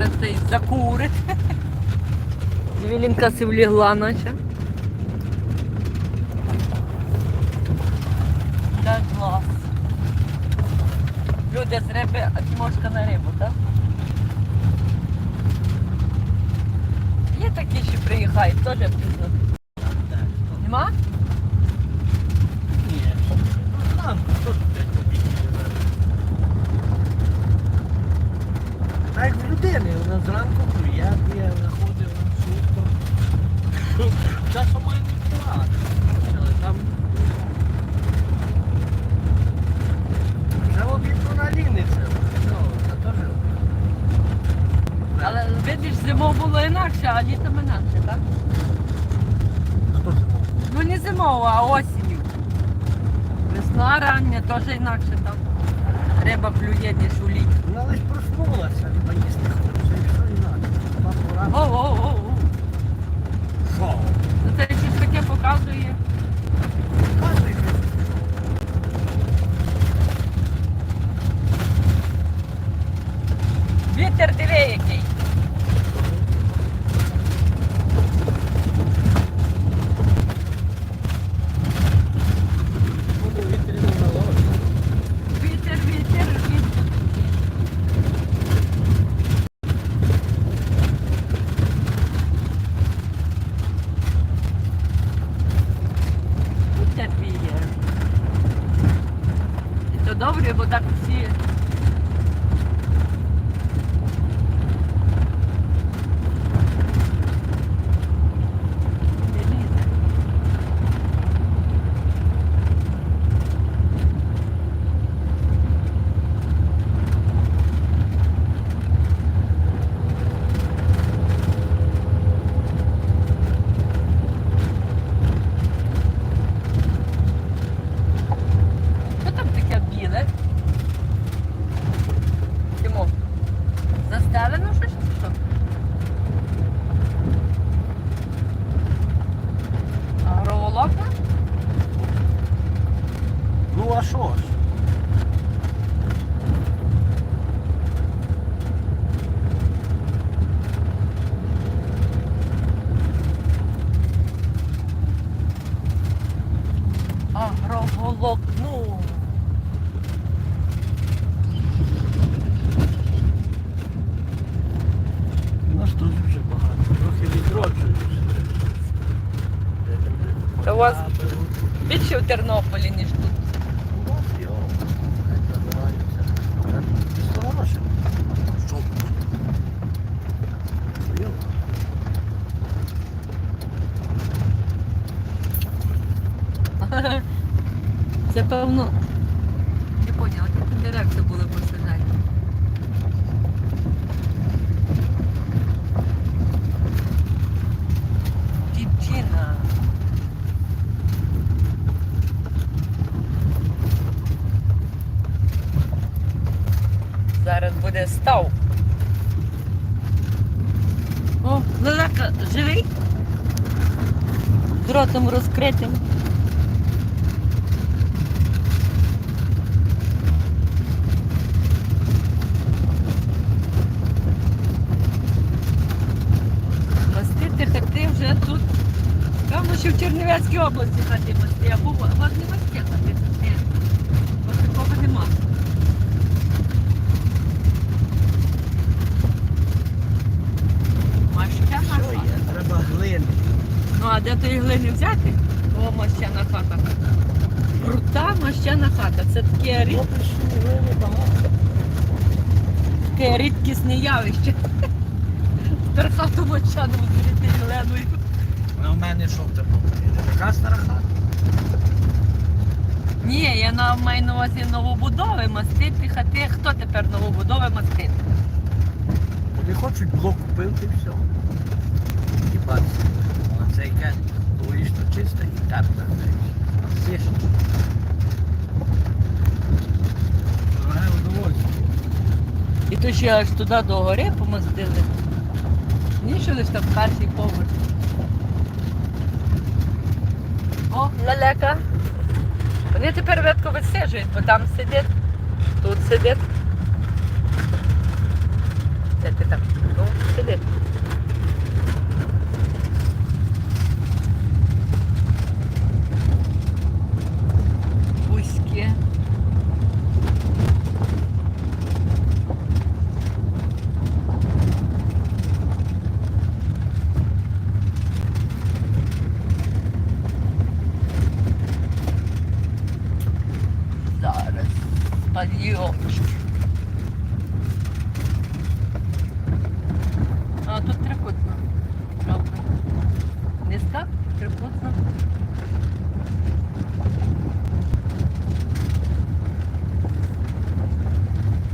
зараз цей закурить. Звілінка си влігла наче. Так клас. Люди з риби, а Тимошка на рибу, так? Є такі, що приїхають, теж пізно. Нема? Ні. Там, хто тут п'ять копійок живе? Так як в людини, вона зранку клює, п'є, заходить в сутко. Часом має не плати. Але там вже в обід вона ліниться. Ну, це теж. Але видиш, зимою було інакше, а літом інакше, так? Хто був? Ну не зимово, а осінню. Весна рання, теж інакше там. Риба клює, ніж у літі. Вона лиш проснулася, риба їсти хоче, і все інакше. О-о-о. Що? Ну це щось таке показує. Кожний Вітер диви який. Це певно. Не поняла, тут директор були посажати. Дівчина. Зараз буде став. О, лелека живий? З ротом розкритим. Мастити хати вже тут. Певно, Чернівецькій області мости, або у вас хати. Ні. Такого нема. Мащана Що хата. є? Треба глини. Ну а де тої глини взяти? О, мащана хата. Крута мащана хата. Це таке, рід... Таке рідкісне явище. Тепер хату мощану зріти Єленою. А в мене що в тебе? Така стара хата? Ні, я на маю на увазі новобудови, мастити хати. Хто тепер новобудови мастити? Вони хочуть блок купити і все. Хіба це? Яке логічно чисте і тепла. Всі ж. Дороге удовольствие. І то ще аж туди до гори помастили. Ні, що лиш там перший поверх. О, лелека. Вони тепер ветко висижують, бо там сидять, тут сидять. Це ти там? Тут сиди. Вузьке. Зараз підйомчик. А тут трикутно. Правда. Низька, трикутно.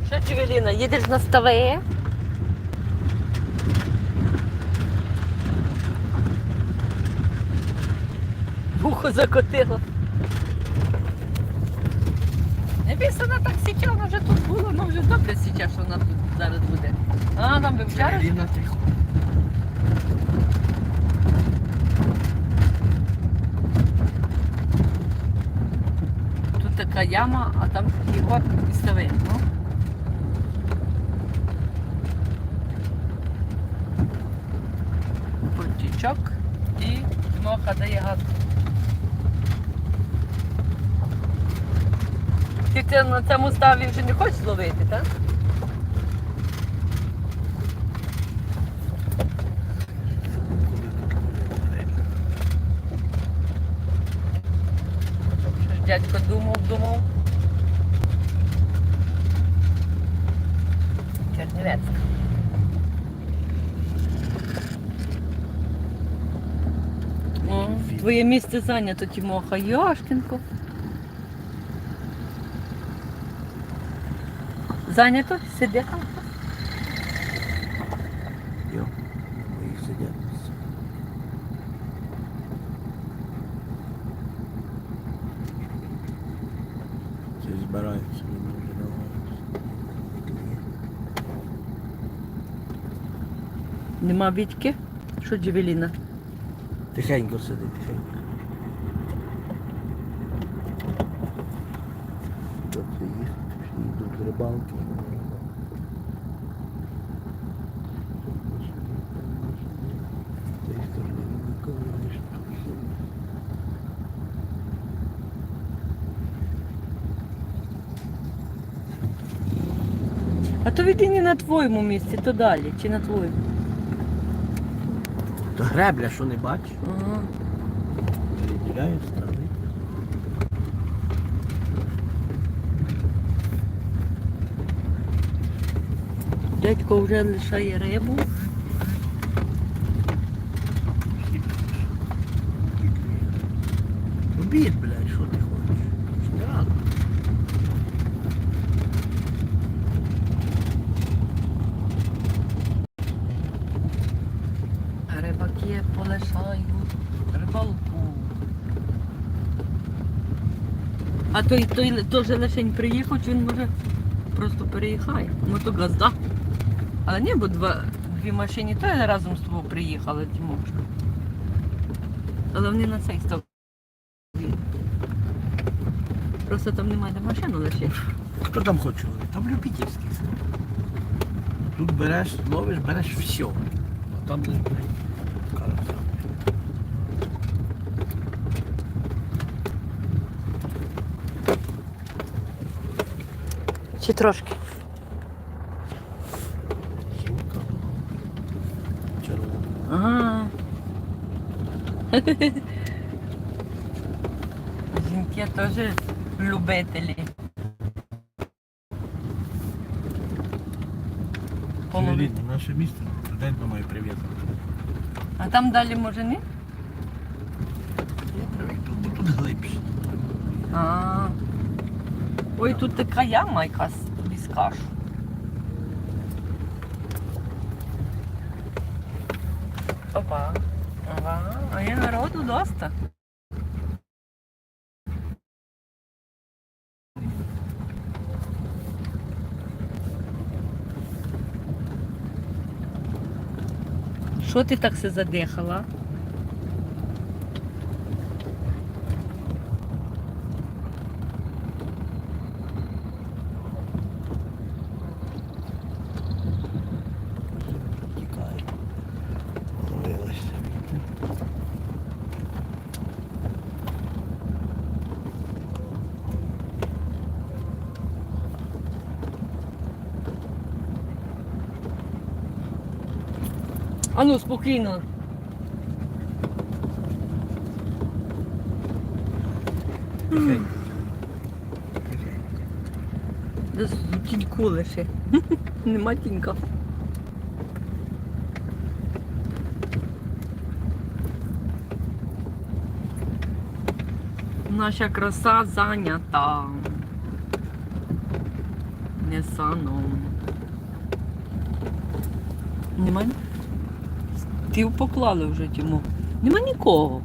Що, Джевеліна, їдеш на ставеє? Вухо закотило. Не вона так січа, вона вже тут була, ну вже добре січа, що вона тут зараз буде. А, нам вивчара. Ліна тихо. Тут така яма, а там такий год і стави. Ну. Пультичок і моха дає газ. Ти це на цьому ставі вже не хочеш зловити, так? Дядько думав, думав. Чернівецька. О, твоє місце зайнято, Тімоха. Йошкінко. Зайнято? Сиди там. Йо, мої сидять. Це збираються, вже намагаються. Нема Вітьки? Що Джевеліна? Тихенько сиди, тихенько. Це їх? Йдуть рибалки. А то він не на твоєму місці, то далі, чи на твоєму? То гребля, що не бачиш? Ага. Переділяє сторони. Дядько вже лишає рибу. Обід, блядь, що ти хочеш? Ж Не рано. Рибаки полишають рибалку. А той, той теж лишень приїхав, чи він може просто переїхає. Ну то газда. Але ні, бо два, дві машини теж разом з тобою приїхали, Тимошка. Але вони на цей став. Просто там немає де машину лише. Хто там хоче? Там любительський. Тут береш, ловиш, береш все. А там не. Чи трошки? Ага. Жінки теж любителі. Полови. Наше місто, туди думаю, привіт. А там далі може не? Тут, тут глибше. А. Ой, тут така яма якась, тобі скажу. Опа. Ага. А є народу доста. Що ти так все задихала? Ну, спокійно. Десь тіньку лише. Нема тінька. Наша краса зайнята. Не саном. Нема? Ти поклали вже Тіму. Нема нікого.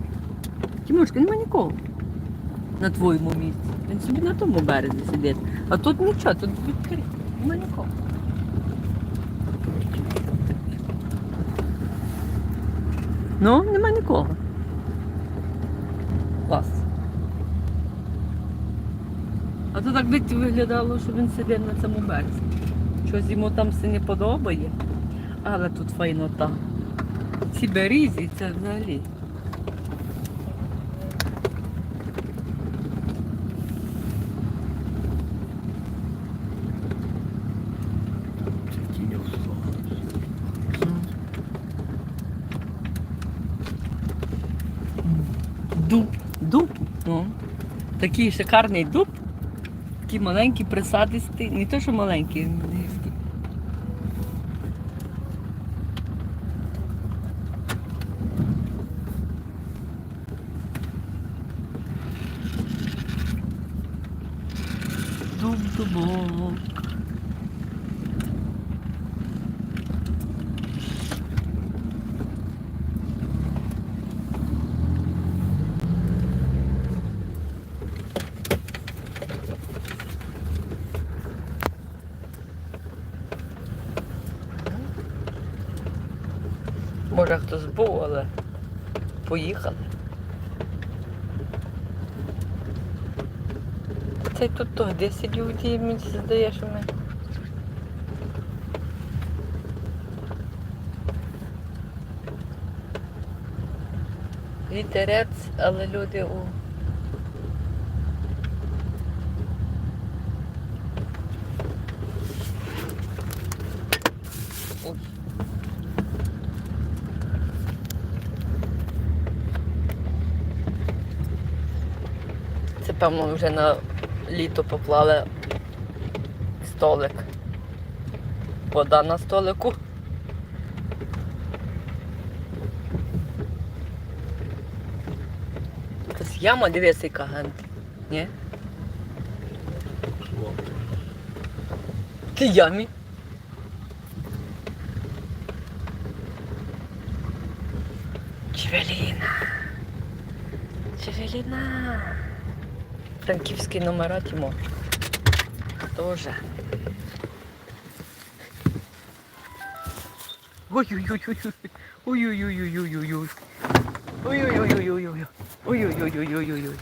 Тімошка, нема нікого. На твоєму місці. Він собі на тому березі сидить. А тут нічого, тут відкрито. Нема нікого. Ну, нема нікого. Клас. А то так би виглядало, що він сидить на цьому березі. Щось йому там все не подобає. Але тут файнота. Ці берізі це взагалі. Дуб. Дуб. Ну. Такий шикарний дуб. Такий маленький, присадистий. Не то, що маленький. Низький. Дуб дубок. Може хтось був, але поїхали. Цей тут то де сидів, ті мені здає, що ми. Вітерець, але люди у. Це, певно, вже на літо поклали столик. Вода на столику. Якась яма, дивися, яка ген. Ні? Ти ямі. Чевеліна. Чевеліна. Франківські номера Тімо. Тоже. Ой-ой-ой-ой. Ой-ой-ой-ой-ой-ой. Ой-ой-ой-ой-ой-ой. Ой-ой-ой-ой-ой-ой.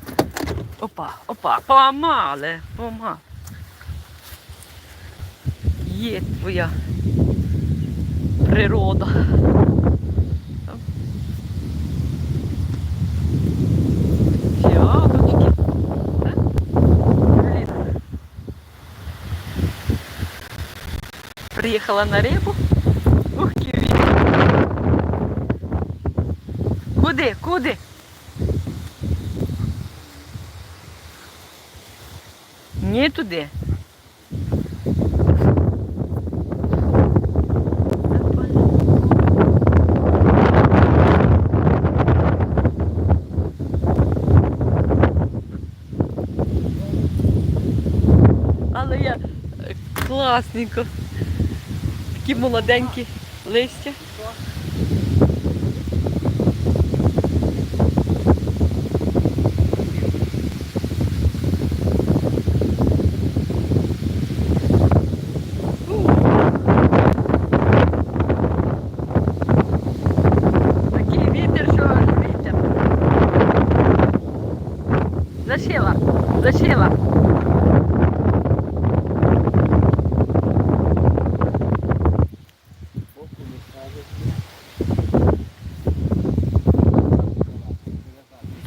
Опа, опа, помале, помале. Є твоя природа. Приїхала на рибу. Ух, ківі. Куди? Куди? Ні туди. Е, класненько. Такі молоденькі листя. Такий вітер,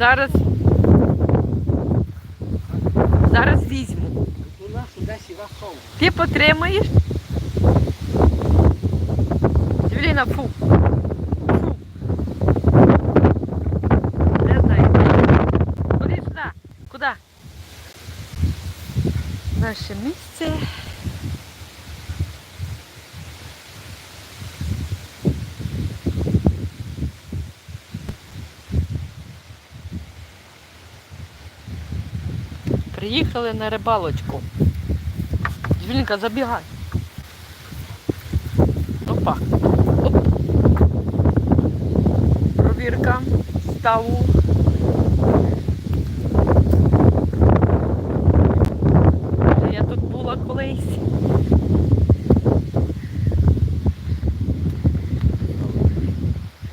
Зараз Зараз візьму. Ти потримаєш? Юліна, фу. Фу. Не знаю. Куди сюди? Куди? Наше місце. Приїхали на рибалочку. Джвілінка, забігай. Опа. Оп. Провірка ставу. Я тут була колись.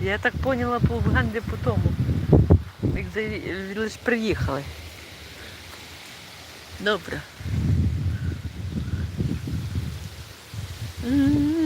Я так поняла по Уганді по тому. Як лише приїхали. Добре. М.